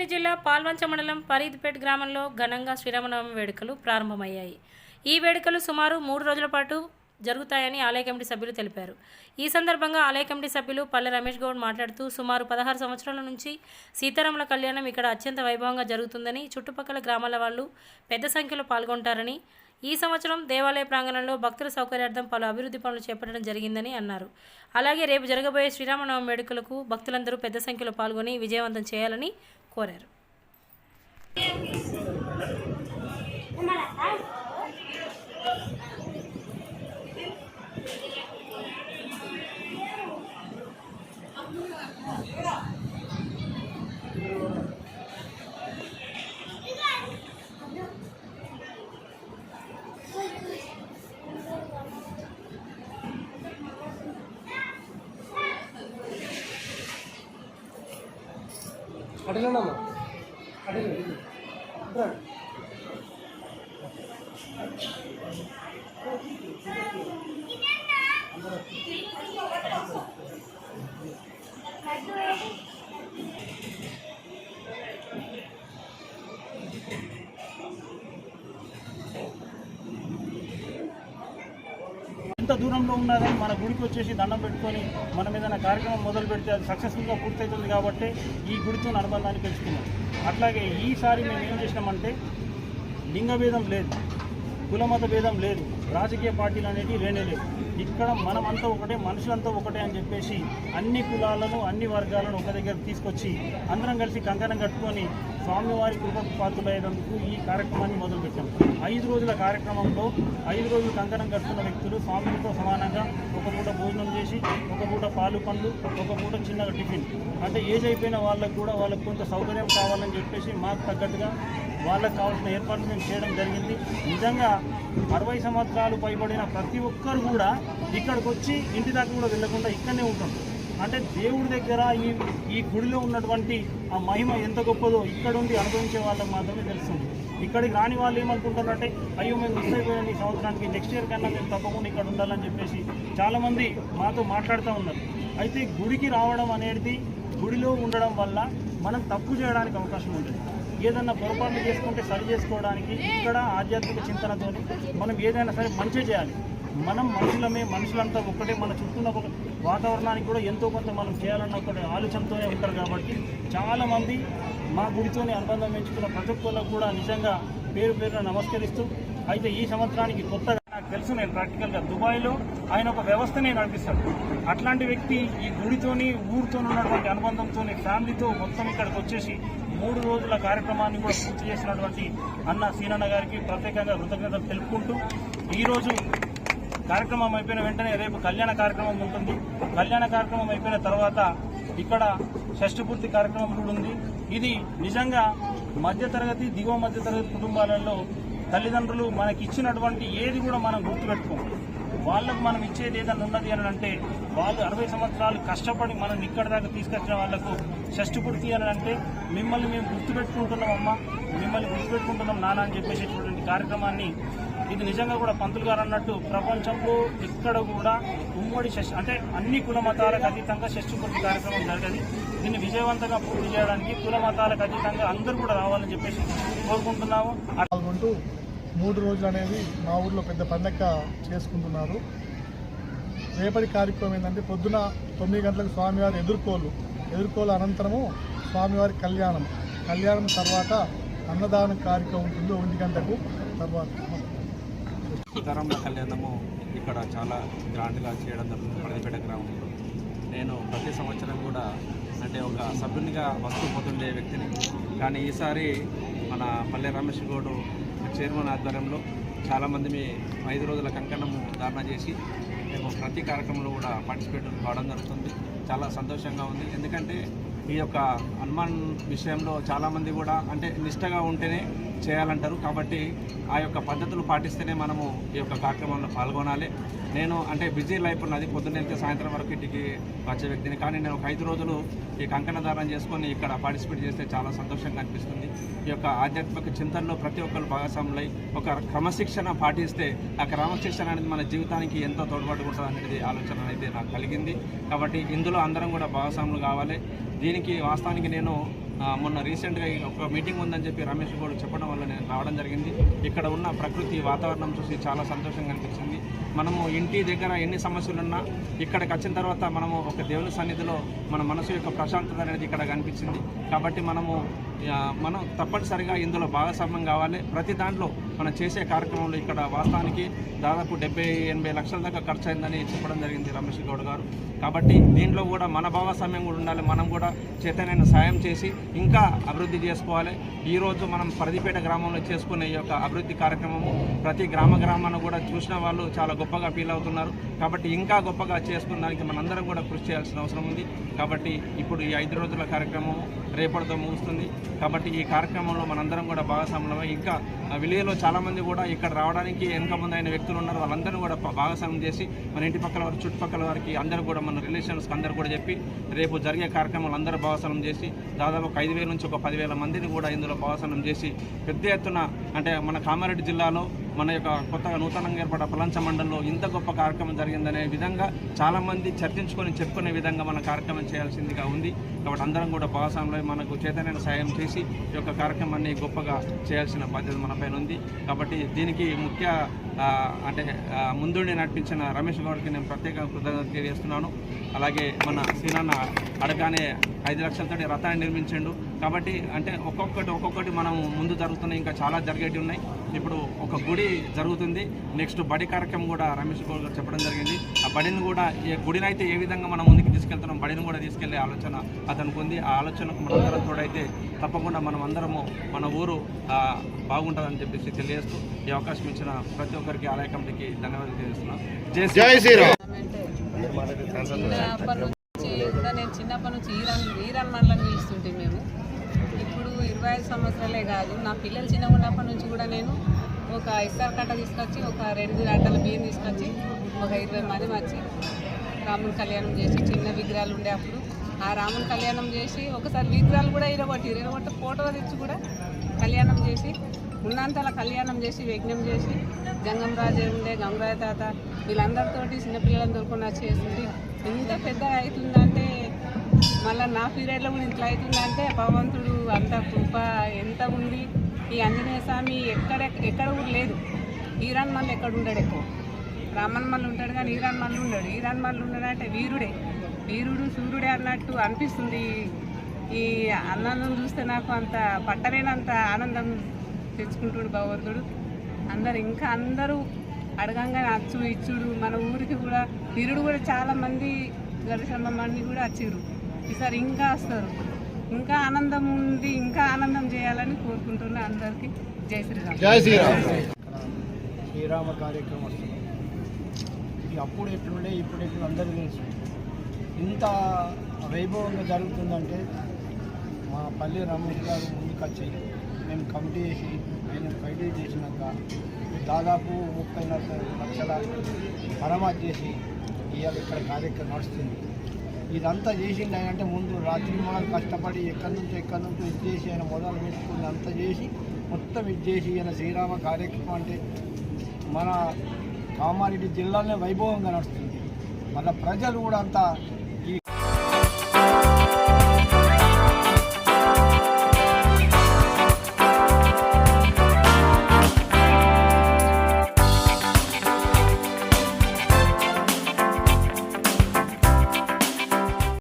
రంగారెడ్డి జిల్లా పాల్వంచ మండలం ఫరీద్పేట్ గ్రామంలో ఘనంగా శ్రీరామనవమి వేడుకలు ప్రారంభమయ్యాయి. ఈ వేడుకలు సుమారు మూడు రోజుల పాటు జరుగుతాయని ఆలయ కమిటీ సభ్యులు తెలిపారు. ఈ సందర్భంగా ఆలయ కమిటీ సభ్యులు పల్లె రమేష్ గౌడ్ మాట్లాడుతూ సుమారు పదహారు సంవత్సరాల నుంచి సీతారాముల కళ్యాణం ఇక్కడ అత్యంత వైభవంగా జరుగుతుందని చుట్టుపక్కల గ్రామాల వాళ్ళు పెద్ద సంఖ్యలో పాల్గొంటారని ఈ సంవత్సరం దేవాలయ ప్రాంగణంలో భక్తుల సౌకర్యార్థం పలు అభివృద్ధి పనులు చేపట్టడం జరిగిందని అన్నారు. అలాగే రేపు జరగబోయే శ్రీరామనవమి వేడుకలకు భక్తులందరూ పెద్ద సంఖ్యలో పాల్గొని విజయవంతం చేయాలని Correr. കടലുണ്ടെന്നോ കടലിൽ. దూరంలో ఉన్నా కానీ మన గుడికి వచ్చేసి దండం పెట్టుకొని మనం ఏదైనా కార్యక్రమం మొదలు పెడితే అది సక్సెస్ఫుల్గా పూర్తవుతుంది కాబట్టి ఈ గుడితో అనుబంధాన్ని పెంచుకున్నాం. అట్లాగే ఈసారి మేము ఏం చేసినామంటే లింగ భేదం లేదు కులమత భేదం లేదు రాజకీయ పార్టీలు అనేవి లేనే లేదు ఇక్కడ మనమంతా ఒకటే మనుషులంతా ఒకటే అని చెప్పేసి అన్ని కులాలను అన్ని వర్గాలను ఒక దగ్గర తీసుకొచ్చి అందరం కలిసి కంకణం కట్టుకొని స్వామివారి కృపకు పాత్రులయ్యేందుకు ఈ కార్యక్రమాన్ని మొదలుపెట్టాం. ఐదు రోజుల కార్యక్రమంలో ఐదు రోజులు కంకణం కట్టుకున్న వ్యక్తులు స్వామితో సమానంగా ఒక పూట భోజనం చేసి ఒక పూట పాలు పండ్లు ఒక పూట చిన్నగా టిఫిన్. అంటే ఏజ్ అయిపోయిన వాళ్ళకు కూడా వాళ్ళకు కొంత సౌకర్యం కావాలని చెప్పేసి మాకు తగ్గట్టుగా వాళ్ళకి కావాల్సిన ఏర్పాట్లు మేము చేయడం జరిగింది. నిజంగా అరవై సంవత్సరాలు పైబడిన ప్రతి ఒక్కరు కూడా ఇక్కడికి వచ్చి ఇంటి దాకా కూడా వెళ్ళకుండా ఇక్కడనే ఉంటాం. అంటే దేవుడి దగ్గర ఈ ఈ గుడిలో ఉన్నటువంటి ఆ మహిమ ఎంత గొప్పదో ఇక్కడ ఉండి అనుభవించే వాళ్ళకి మాత్రమే తెలుస్తుంది. ఇక్కడికి రాని వాళ్ళు ఏమనుకుంటారంటే అయ్యో మేము మిస్ అయిపోయాం ఈ సంవత్సరానికి నెక్స్ట్ ఇయర్ కన్నా మేము తప్పకుండా ఇక్కడ ఉండాలని చెప్పేసి చాలామంది మాతో మాట్లాడుతూ ఉన్నారు. అయితే గుడికి రావడం అనేది గుడిలో ఉండడం వల్ల మనం తప్పు చేయడానికి అవకాశం ఉంటుంది. ఏదన్నా పొరపాట్లు చేసుకుంటే సరి చేసుకోవడానికి ఇక్కడ ఆధ్యాత్మిక చింతనతో మనం ఏదైనా సరే మంచి చేయాలి. మనం మనుషులమే మనుషులంతా ఒక్కటే మన చుట్టూ ఒక వాతావరణానికి కూడా ఎంతో కొంత మనం చేయాలన్న ఒక ఆలోచనతోనే ఉంటారు కాబట్టి చాలామంది మా గుడితోనే అనుబంధం పెంచుకున్న ప్రతి ఒక్కళ్ళకు కూడా నిజంగా పేరు పేరున నమస్కరిస్తూ అయితే ఈ సంవత్సరానికి కొత్తగా నాకు తెలుసు నేను ప్రాక్టికల్గా దుబాయ్లో ఆయన ఒక వ్యవస్థనే నడిపిస్తాడు. అట్లాంటి వ్యక్తి ఈ గుడితోని ఊరితో ఉన్నటువంటి అనుబంధంతో ఫ్యామిలీతో మొత్తం ఇక్కడికి వచ్చేసి మూడు రోజుల కార్యక్రమాన్ని కూడా పూర్తి చేసినటువంటి అన్న సీనన్న గారికి ప్రత్యేకంగా కృతజ్ఞతలు తెలుపుకుంటూ ఈరోజు కార్యక్రమం అయిపోయిన వెంటనే రేపు కళ్యాణ కార్యక్రమం ఉంటుంది. కళ్యాణ కార్యక్రమం అయిపోయిన తర్వాత ఇక్కడ షష్ఠపూర్తి కార్యక్రమం కూడా ఉంది. ఇది నిజంగా మధ్యతరగతి దిగువ మధ్యతరగతి కుటుంబాలలో తల్లిదండ్రులు మనకి ఇచ్చినటువంటి ఏది కూడా మనం గుర్తుపెట్టుకోం వాళ్ళకు మనం ఇచ్చేది ఏదైనా ఉన్నది అని అంటే వాళ్ళు అరవై సంవత్సరాలు కష్టపడి మనం ఇక్కడి దాకా తీసుకొచ్చిన వాళ్ళకు షష్ఠపూర్తి అని అంటే మిమ్మల్ని మేము గుర్తుపెట్టుకుంటున్నాం అమ్మ మిమ్మల్ని గుర్తుపెట్టుకుంటున్నాం నాన్న అని చెప్పేసేటువంటి కార్యక్రమాన్ని ఇది నిజంగా కూడా పంతులు గారు అన్నట్టు ప్రపంచంలో ఇక్కడ కూడా ఉమ్మడి షష్ అంటే అన్ని కుల మతాలకు అతీతంగా షష్ఠపూర్తి కార్యక్రమం జరగదు దీన్ని విజయవంతంగా పూర్తి చేయడానికి కుల మతాలకు అతీతంగా అందరూ కూడా రావాలని చెప్పేసి కోరుకుంటున్నాము. పాల్గొంటూ మూడు రోజులు అనేది మా ఊర్లో పెద్ద పండగ చేసుకుంటున్నారు. రేపటి కార్యక్రమం ఏంటంటే పొద్దున తొమ్మిది గంటలకు స్వామివారి ఎదుర్కోలు. ఎదుర్కోలు అనంతరము స్వామివారి కళ్యాణం. కళ్యాణం తర్వాత అన్నదాన కార్యక్రమం ఉంటుంది. ఒంటి గంటకు తర్వాత. సీతారాముల కళ్యాణము ఇక్కడ చాలా గ్రాండ్గా చేయడం జరుగుతుంది. పడిపేట గ్రామంలో. నేను ప్రతి సంవత్సరం కూడా అంటే ఒక సభ్యునిగా వస్తూ పోతుండే వ్యక్తిని. కానీ ఈసారి మన పల్లె రమేష్ గౌడ్ చైర్మన్ ఆధ్వర్యంలో చాలామంది మీ ఐదు రోజుల కంకణము ధారణ చేసి మేము ప్రతి కార్యక్రమంలో కూడా పార్టిసిపేట్ కావడం జరుగుతుంది. చాలా సంతోషంగా ఉంది. ఎందుకంటే ఈ యొక్క హనుమాన్ విషయంలో చాలామంది కూడా అంటే నిష్టగా ఉంటేనే చేయాలంటారు. కాబట్టి ఆ యొక్క పద్ధతులు పాటిస్తేనే మనము ఈ యొక్క కార్యక్రమంలో పాల్గొనాలి. నేను అంటే బిజీ లైఫ్ ఉన్నది. పొద్దున్న వెళ్తే సాయంత్రం వరకు ఇంటికి వచ్చే వ్యక్తిని. కానీ నేను ఒక ఐదు రోజులు ఈ కంకణ చేసుకొని ఇక్కడ పార్టిసిపేట్ చేస్తే చాలా సంతోషంగా అనిపిస్తుంది. ఈ యొక్క ఆధ్యాత్మిక చింతనలో ప్రతి ఒక్కరు భాగస్వాములై ఒక క్రమశిక్షణ పాటిస్తే ఆ క్రమశిక్షణ అనేది మన జీవితానికి ఎంతో తోడ్పాటు ఉంటుంది అనేది ఆలోచన అయితే నాకు కలిగింది. కాబట్టి ఇందులో అందరం కూడా భాగస్వాములు కావాలి. దీనికి వాస్తవానికి నేను మొన్న రీసెంట్గా ఒక మీటింగ్ ఉందని చెప్పి రమేష్ గౌడ్ చెప్పడం వల్ల నేను రావడం జరిగింది. ఇక్కడ ఉన్న ప్రకృతి వాతావరణం చూసి చాలా సంతోషంగా అనిపించింది. మనము ఇంటి దగ్గర ఎన్ని సమస్యలున్నా ఇక్కడికి వచ్చిన తర్వాత మనము ఒక దేవుని సన్నిధిలో మన మనసు యొక్క ప్రశాంతత అనేది ఇక్కడ కనిపించింది. కాబట్టి మనము మనం తప్పనిసరిగా ఇందులో భాగస్వామ్యం కావాలి. ప్రతి దాంట్లో మనం చేసే కార్యక్రమంలో ఇక్కడ వాస్తవానికి దాదాపు డెబ్బై ఎనభై లక్షల దాకా ఖర్చు అయిందని చెప్పడం జరిగింది రమేష్ గౌడ్ గారు. కాబట్టి దీంట్లో కూడా మన భాగస్వామ్యం కూడా ఉండాలి. మనం కూడా చైతన్యాన్ని సాయం చేసి ఇంకా అభివృద్ధి చేసుకోవాలి. ఈరోజు మనం పరిధిపేట గ్రామంలో చేసుకునే ఈ యొక్క అభివృద్ధి కార్యక్రమము ప్రతి గ్రామ గ్రామాన్ని కూడా చూసిన వాళ్ళు చాలా గొప్పగా ఫీల్ అవుతున్నారు. కాబట్టి ఇంకా గొప్పగా చేసుకున్నదానికి మనందరం కూడా కృషి చేయాల్సిన అవసరం ఉంది. కాబట్టి ఇప్పుడు ఈ ఐదు రోజుల కార్యక్రమం రేపటితో ముగుస్తుంది. కాబట్టి ఈ కార్యక్రమంలో మనందరం కూడా భాగస్వాములమై ఇంకా విలేజ్లో చాలామంది కూడా ఇక్కడ రావడానికి వెనుక ముందు అయిన వ్యక్తులు ఉన్నారు. వాళ్ళందరూ కూడా భాగస్వామ్యం చేసి మన ఇంటి పక్కల వారి చుట్టుపక్కల వారికి అందరూ కూడా మన రిలేషన్స్కి అందరూ కూడా చెప్పి రేపు జరిగే కార్యక్రమాలు అందరూ భాగస్వామ్యం చేసి దాదాపు ఒక ఐదు వేల నుంచి ఒక పదివేల మందిని కూడా ఇందులో భాగస్వామ్యం చేసి పెద్ద ఎత్తున అంటే మన కామారెడ్డి జిల్లాలో మన యొక్క కొత్తగా నూతనంగా ఏర్పడ్డ పలంచ మండలంలో ఇంత గొప్ప కార్యక్రమం జరిగిందనే విధంగా చాలామంది చర్చించుకొని చెప్పుకునే విధంగా మన కార్యక్రమం చేయాల్సిందిగా ఉంది. కాబట్టి అందరం కూడా భాగస్వాములై మనకు చేతనైన సాయం చేసి ఈ యొక్క కార్యక్రమాన్ని గొప్పగా చేయాల్సిన బాధ్యత మన పైన ఉంది. కాబట్టి దీనికి ముఖ్య అంటే ముందుండి నడిపించిన రమేష్ గౌడ్కి నేను ప్రత్యేక కృతజ్ఞత తెలియజేస్తున్నాను. అలాగే మన సీనన్న అడగానే ఐదు లక్షలతోటి రథాన్ని నిర్మించిండు. కాబట్టి అంటే ఒక్కొక్కటి ఒక్కొక్కటి మనం ముందు జరుగుతున్నాయి ఇంకా చాలా జరిగేవి ఉన్నాయి. ఇప్పుడు ఒక గుడి జరుగుతుంది. నెక్స్ట్ బడి కార్యక్రమం కూడా రమేష్ గౌడ్ గారు చెప్పడం జరిగింది. ఆ బడిని కూడా ఏ గుడిని అయితే ఏ విధంగా మనం ముందుకు తీసుకెళ్తున్నాం బడిని కూడా తీసుకెళ్ళే ఆలోచన అతనికి ఉంది. ఆ ఆలోచనకు మనందరం తోడైతే తప్పకుండా మనం అందరము మన ఊరు బాగుంటుందని చెప్పేసి తెలియజేస్తూ ఈ అవకాశం ఇచ్చిన ప్రతి ఒక్కరికి ఆలయ కమిటీకి ధన్యవాదాలు తెలియజేస్తున్నాను జై శ్రీరామ్. చిన్నప్పటి నుంచి కూడా నేను చిన్నప్పటి నుంచి ఈరాన్ ఈరాన్ మండలం పిలుస్తుంటే మేము. ఇప్పుడు ఇరవై ఐదు సంవత్సరాలే కాదు. నా పిల్లలు చిన్నగా ఉన్నప్పటి నుంచి కూడా నేను ఒక ఇస్తారు కట్ట తీసుకొచ్చి ఒక రెండు అడ్డల బియ్యం తీసుకొచ్చి ఒక ఇరవై మంది వచ్చి రాముని కళ్యాణం చేసి చిన్న విగ్రహాలు ఉండే అప్పుడు ఆ రాముని కళ్యాణం చేసి ఒకసారి విగ్రహాలు కూడా ఇరగొట్టి ఇరగొట్టి ఫోటో తెచ్చి కూడా కళ్యాణం చేసి ఉన్నంతలా కళ్యాణం చేసి యజ్ఞం చేసి గంగం రాజే ఉండే గంగరాజ తాత వీళ్ళందరితోటి చిన్నపిల్లలను దొరుకుని చేసింది ఎంత పెద్ద అవుతుందంటే మళ్ళీ నా పీరియడ్లో కూడా ఇంట్లో అవుతుందంటే భగవంతుడు అంత కృప ఎంత ఉంది? ఈ ఆంజనేయ స్వామి ఎక్కడ ఎక్కడ కూడా లేదు. ఈరాన్ మళ్ళీ ఎక్కడ ఉండడు ఎక్కువ. రామన్ మళ్ళీ ఉంటాడు కానీ ఈరాన్ మళ్ళీ ఉండడు. ఈరాన్ మళ్ళీ ఉండడంటే వీరుడే. వీరుడు సూర్యుడే అన్నట్టు అనిపిస్తుంది. ఈ ఆనందం చూస్తే నాకు అంత పట్టలేనంత ఆనందం తెచ్చుకుంటుడు భగవంతుడు. అందరు ఇంకా అందరూ అడగంగానే అచ్చు ఇచ్చుడు. మన ఊరికి కూడా వీరుడు కూడా చాలామంది గరిశ్రమ మంది కూడా వచ్చిర్రు ఈసారి ఇంకా వస్తారు. ఇంకా ఆనందం ఉంది ఇంకా ఆనందం చేయాలని కోరుకుంటున్నా అందరికీ జై శ్రీరామ్. శ్రీరామ. కార్యక్రమం వస్తుంది. ఇది అప్పుడు ఎట్లుండే ఇప్పుడు ఎట్లు అందరికీ తెలుసు. ఇంత వైభవంగా జరుగుతుందంటే మా పల్లె రమేష్ గారు ముందుకు వచ్చి మేము కమిటీ చేసి ఆయన ఫైట్ చేసినాక దాదాపు ముప్పై నలభై లక్షల మరమ్మతు చేసి ఇవాళ ఇక్కడ కార్యక్రమం నడుస్తుంది. ఇదంతా చేసిండు ఆయన అంటే ముందు రాత్రి మనం కష్టపడి ఎక్కడి నుంచి ఎక్కడి నుంచి ఇది చేసి ఆయన మొదలు పెట్టుకుని అంతా చేసి మొత్తం ఇది చేసి ఆయన శ్రీరామ కార్యక్రమం అంటే మన కామారెడ్డి జిల్లాలోనే వైభవంగా నడుస్తుంది. మన ప్రజలు కూడా అంతా